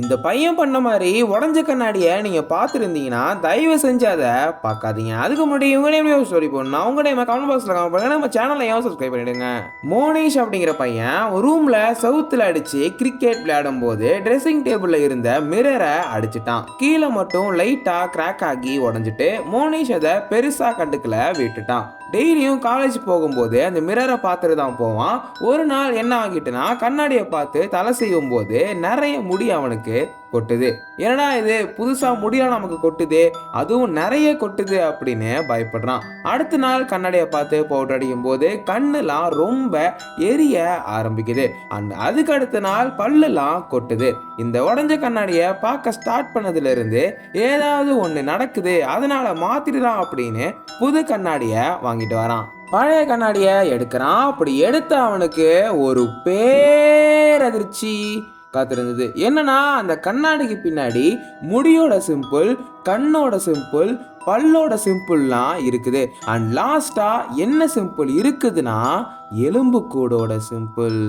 இந்த பையன் பண்ண மாதிரி உடஞ்ச கண்ணாடியை நீங்கள் பார்த்துருந்தீங்கன்னா தயவு செஞ்சு அதை பார்க்காதீங்க. அதுக்கு முன்னாடி இவங்களே நேம் ஸ்டோரி போடணும். அவங்க நேம் கமெண்ட் பாக்ஸில் கமெண்ட் பண்ணுங்க. நம்ம சேனலை ஏன் சப்ஸ்கிரைப் பண்ணிடுங்க. மோனிஷ் அப்படிங்கிற பையன் ரூமில் சவுத்தில் அடித்து கிரிக்கெட் விளையாடும் போது ட்ரெஸ்ஸிங் டேபிளில் இருந்த மிரரை அடிச்சிட்டான். கீழே மட்டும் லைட்டாக கிராக் ஆகி உடஞ்சிட்டு மோனிஷ் அதை பெருசாக கண்டுக்கல விட்டுட்டான். டெய்லியும் காலேஜ் போகும்போது அந்த மிரரை பார்த்துட்டு தான் போவான். ஒரு நாள் என்ன ஆகிட்டுனா கண்ணாடியை பார்த்து தலை செய்யும் போது நிறைய முடி அவனுக்கு கொட்டுது. என்னடா இது? புதுசாக முடியெல்லாம் நமக்கு கொட்டுது. அதுவும் நிறைய கொட்டுது அப்படின்னு பயப்படுறான். அடுத்த நாள் கண்ணாடியை பார்த்து பவுடர் அடிக்கும் போது கண்ணுலாம் ரொம்ப எரிய ஆரம்பிக்குது. அண்ட் அதுக்கு அடுத்த நாள் பல்லுலாம் கொட்டுது. இந்த உடஞ்ச கண்ணாடியை பார்க்க ஸ்டார்ட் பண்ணதுலேருந்து ஏதாவது ஒன்று நடக்குது. அதனால மாத்திடலாம் அப்படின்னு புது கண்ணாடியை வாங்கிட்டு வரான். பழைய கண்ணாடியை எடுக்கிறான். அப்படி எடுத்த அவனுக்கு ஒரு பேரதிர்ச்சி. காத்திருந்தது. என்னன்னா அந்த கண்ணாடிக்கு பின்னாடி முடியோட சிம்பிள் கண்ணோட சிம்பிள் பல்லோட சிம்பிள்லாம் இருக்குது. அண்ட் லாஸ்ட்டாக என்ன சிம்பிள் இருக்குதுன்னா எலும்புக்கூடோட சிம்பிள்.